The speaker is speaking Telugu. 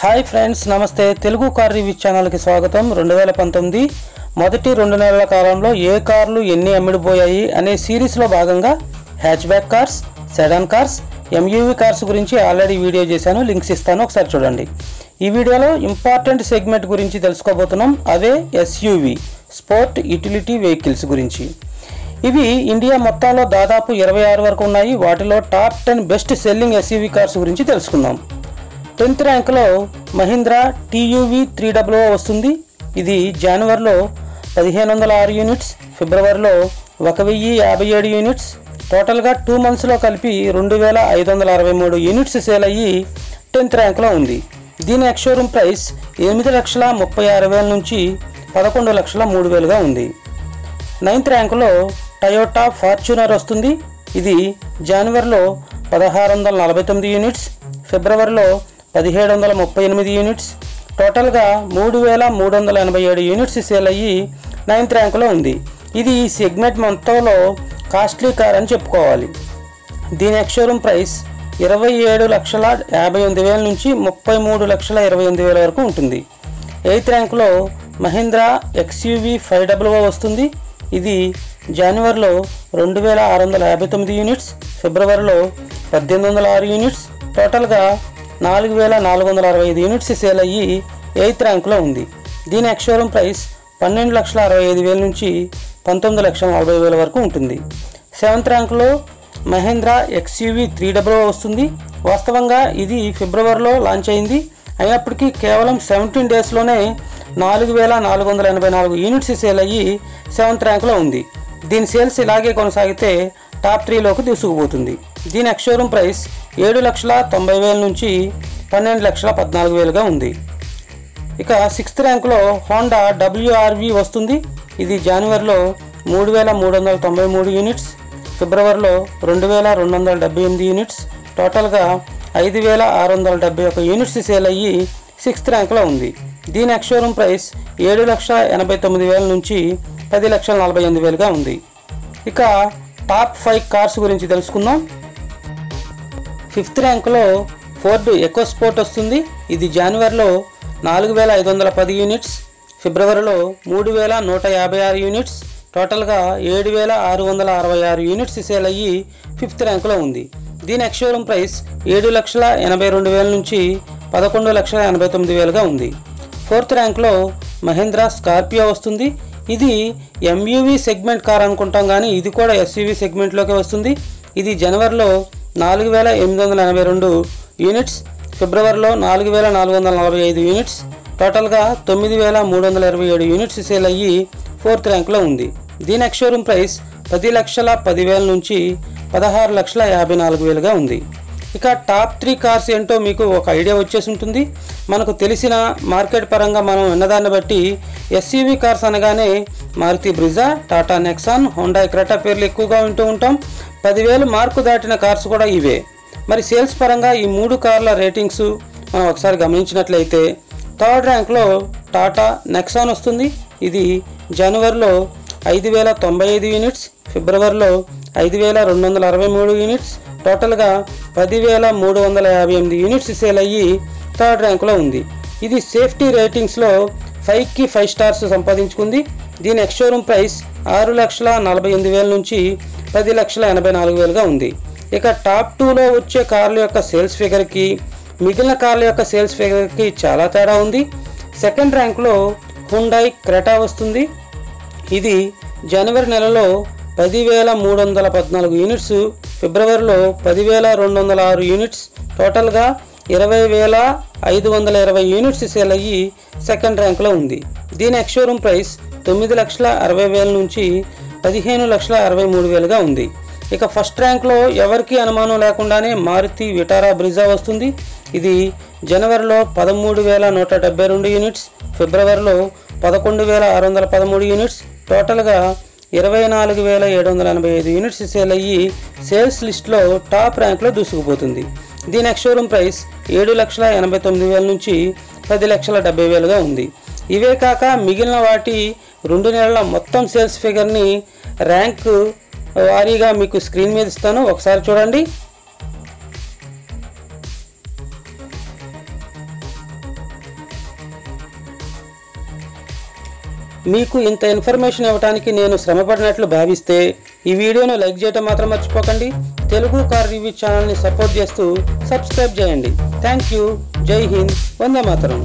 హాయ్ ఫ్రెండ్స్ నమస్తే. తెలుగు కార్ రివ్యూ ఛానల్కి స్వాగతం. రెండు వేల పంతొమ్మిది మొదటి రెండు నెలల కాలంలో ఏ కార్లు ఎన్ని అమ్మిడిపోయాయి అనే సిరీస్లో భాగంగా hatch back cars sedan cars MUV cars గురించి ఆల్రెడీ వీడియో చేశాను. లింక్స్ ఇస్తాను. ఒకసారి చూడండి. ఈ వీడియోలో ఇంపార్టెంట్ సెగ్మెంట్ గురించి తెలుసుకోబోతున్నాం. అవే ఎస్యూవి స్పోర్ట్ యూటిలిటీ వెహికల్స్ గురించి. ఇవి ఇండియా మొత్తంలో దాదాపు ఇరవై ఆరు వరకు ఉన్నాయి. వాటిలో top ten best selling SUV cars గురించి తెలుసుకుందాం. టెన్త్ ర్యాంక్లో మహీంద్రా టీయూవీ త్రీ డబ్ల్యూ వస్తుంది. ఇది జనవరిలో పదిహేను వందల ఆరు యూనిట్స్ ఫిబ్రవరిలో ఒక వెయ్యి యాభై ఏడు యూనిట్స్ టోటల్గా టూ మంత్స్లో కలిపి రెండు వేల ఐదు వందల అరవై మూడు యూనిట్స్ సేల్ అయ్యి టెన్త్ ర్యాంక్లో ఉంది. దీని ఎక్స్షోరూమ్ ప్రైస్ ఎనిమిది లక్షల ముప్పై ఆరు వేల నుంచి పదకొండు లక్షల మూడు వేలుగా ఉంది. నైన్త్ ర్యాంకులో టయోటా ఫార్చునర్ వస్తుంది. ఇది జనవరిలో పదహారు వందల నలభై తొమ్మిది యూనిట్స్ ఫిబ్రవరిలో పదిహేడు వందల ముప్పై ఎనిమిది యూనిట్స్. టోటల్గా మూడు వేల మూడు వందల ఎనభై ఏడు యూనిట్స్ సేల్ అయ్యి నైన్త్ ర్యాంకులో ఉంది. ఇది ఈ సెగ్మెంట్ మొత్తంలో కాస్ట్లీ కార్ అని చెప్పుకోవాలి. దీని ఎక్స్షోరూమ్ ప్రైస్ ఇరవై ఏడు లక్షల యాభై ఎనిమిది వేల నుంచి ముప్పై మూడు లక్షల ఇరవై ఎనిమిది వేల వరకు ఉంటుంది. ఎయిత్ ర్యాంక్లో మహీంద్రా ఎక్స్యూవి ఫైవ్ డబుల్ వస్తుంది. ఇది జనవరిలో రెండు వేల ఆరు వందల యాభై తొమ్మిది యూనిట్స్ ఫిబ్రవరిలో పద్దెనిమిది వందల ఆరు యూనిట్స్. టోటల్గా నాలుగు వేల నాలుగు వందల అరవై ఐదు యూనిట్స్ సేల్ అయ్యి ఎయిత్ ర్యాంకులో ఉంది. దీని ఎక్స్షోరూమ్ ప్రైస్ పన్నెండు లక్షల అరవై ఐదు వేల నుంచి పంతొమ్మిది లక్షల నలభై వేల వరకు ఉంటుంది. సెవెంత్ ర్యాంక్లో మహేంద్రా ఎక్స్యూవీ త్రీ డబ్ల్యూ వస్తుంది. వాస్తవంగా ఇది ఫిబ్రవరిలో లాంచ్ అయింది. అయినప్పటికీ కేవలం సెవెంటీన్ డేస్లోనే నాలుగు వేల నాలుగు వందల ఎనభై నాలుగు యూనిట్స్ సేల్ అయ్యి సెవెంత్ ర్యాంకులో ఉంది. దీని సేల్స్ ఇలాగే కొనసాగితే టాప్ త్రీలోకి దూసుకుపోతుంది. దీని ఎక్స్షోరూమ్ ప్రైస్ ఏడు లక్షల తొంభై వేల నుంచి పన్నెండు లక్షల పద్నాలుగు వేలుగా ఉంది. ఇక సిక్స్త్ ర్యాంకులో హోండా డబ్ల్యూఆర్వి వస్తుంది. ఇది జనవరిలో మూడు వేల మూడు వందల తొంభై మూడు యూనిట్స్ ఫిబ్రవరిలో రెండు వేల రెండు వందల డెబ్బై ఎనిమిది యూనిట్స్ టోటల్గా ఐదు వేల ఆరు వందల డెబ్బై ఒక యూనిట్స్ సేల్ అయ్యి సిక్స్త్ ర్యాంక్లో ఉంది. దీని ఎక్స్షోరూమ్ ప్రైస్ ఏడు లక్షల ఎనభై తొమ్మిది వేల నుంచి పది లక్షల నలభై ఎనిమిది వేలుగా ఉంది. ఇక టాప్ ఫైవ్ కార్స్ గురించి తెలుసుకుందాం. ఫిఫ్త్ ర్యాంకులో ఫోర్డ్ ఎకో స్పోర్ట్ వస్తుంది. ఇది జనవరిలో నాలుగు వేల ఐదు వందల పది యూనిట్స్ ఫిబ్రవరిలో మూడు వేల నూట యాభై ఆరు యూనిట్స్ టోటల్గా ఏడు వేల ఆరు వందల అరవై ఆరు యూనిట్స్ సేల్ అయ్యి ఫిఫ్త్ ర్యాంకులో ఉంది. దీని ఎక్స్షోరూమ్ ప్రైస్ ఏడు లక్షల ఎనభై రెండు వేల నుంచి పదకొండు లక్షల ఎనభై తొమ్మిది వేలుగా ఉంది. ఫోర్త్ ర్యాంక్లో మహేంద్రా స్కార్పియో వస్తుంది. ఇది ఎంయూవీ సెగ్మెంట్ కార్ అనుకుంటాం కానీ ఇది కూడా ఎస్యూవీ సెగ్మెంట్లోకి వస్తుంది. ఇది జనవరిలో నాలుగు వేల ఎనిమిది వందల ఎనభై రెండు యూనిట్స్. ఫిబ్రవరిలో నాలుగు వేల నాలుగు వందల నలభై ఐదు యూనిట్స్. టోటల్గా తొమ్మిది వేల మూడు వందల ఇరవై ఏడు యూనిట్స్ సేల్ అయ్యి ఫోర్త్ ర్యాంక్లో ఉంది. దీని ఎక్స్షోరూమ్ ప్రైస్ పది లక్షల పదివేల నుంచి పదహారు లక్షల యాభై నాలుగు వేలుగా ఉంది. ఇక టాప్ త్రీ కార్స్ ఏంటో మీకు ఒక ఐడియా వచ్చేసి ఉంటుంది. మనకు తెలిసిన మార్కెట్ పరంగా మనం విన్నదాన్ని బట్టి ఎస్యూవీ కార్స్ అనగానే Maruti Brezza Tata Nexon Honda Creta పేర్లు ఎక్కువగా వింటూ ఉంటాం. పదివేలు మార్కు దాటిన కార్స్ కూడా ఇవే. మరి సేల్స్ పరంగా ఈ మూడు కార్ల రేటింగ్స్ మనం ఒకసారి గమనించినట్లయితే థర్డ్ ర్యాంక్లో టాటా నెక్సాన్ వస్తుంది. ఇది జనవరిలో ఐదు వేల తొంభై ఐదు యూనిట్స్ ఫిబ్రవరిలో ఐదు వేల రెండు వందల అరవై మూడు యూనిట్స్ టోటల్గా పదివేల మూడు వందల యాభై ఎనిమిది యూనిట్స్ సేల్ అయ్యి థర్డ్ ర్యాంకులో ఉంది. ఇది సేఫ్టీ రేటింగ్స్లో ఫైవ్కి ఫైవ్ స్టార్స్ సంపాదించుకుంది. దీని ఎక్స్షోరూమ్ ప్రైస్ ఆరు లక్షల నలభై ఎనిమిది వేల నుంచి పది లక్షల ఎనభై నాలుగు వేలుగా ఉంది. ఇక టాప్ టూలో వచ్చే కార్ల యొక్క సేల్స్ ఫిగర్కి మిగిలిన కార్ల యొక్క సేల్స్ ఫిగర్కి చాలా తేడా ఉంది. సెకండ్ ర్యాంక్లో హుండాయ్ క్రెటా వస్తుంది. ఇది జనవరి నెలలో పదివేల మూడు వందల పద్నాలుగు యూనిట్స్. ఫిబ్రవరిలో పదివేల రెండు వందల ఆరు యూనిట్స్. టోటల్గా ఇరవై వేల ఐదు వందల ఇరవై యూనిట్స్ సేల్ అయ్యి సెకండ్ ర్యాంక్లో ఉంది. దీని ఎక్స్షోరూమ్ ప్రైస్ తొమ్మిది లక్షల అరవై వేల నుంచి పదిహేను లక్షల అరవై మూడు వేలుగా ఉంది. ఇక ఫస్ట్ ర్యాంక్లో ఎవరికి అనుమానం లేకుండానే మారుతి విటారా బ్రిజా వస్తుంది. ఇది జనవరిలో పదమూడు వేల నూట డెబ్బై రెండు యూనిట్స్. ఫిబ్రవరిలో పదకొండు వేల ఆరు వందల పదమూడు యూనిట్స్. టోటల్గా ఇరవై నాలుగు వేల ఏడు వందల ఎనభై ఐదు యూనిట్స్ సేల్ అయ్యి సేల్స్ లిస్ట్లో టాప్ ర్యాంక్లో దూసుకుపోతుంది. దీని ఎక్స్షోరూమ్ ప్రైస్ ఏడు లక్షల ఎనభై తొమ్మిది వేల నుంచి పది లక్షల డెబ్బై వేలుగా ఉంది. ఇవే కాక మిగిలిన వాటి రెండు నెలల మొత్తం సేల్స్ ఫిగర్ని ర్యాంక్ వారీగా మీకు స్క్రీన్ మీద ఇస్తాను. ఒకసారి చూడండి. మీకు ఇంత ఇన్ఫర్మేషన్ ఇవ్వడానికి నేను శ్రమపడినట్లు భావిస్తే ఈ వీడియోను లైక్ చేయటం మాత్రం మర్చిపోకండి. తెలుగు కార్ రివ్యూ ఛానల్ని సపోర్ట్ చేస్తూ సబ్స్క్రైబ్ చేయండి. Thank you. జై హింద్. వందే మాతరం.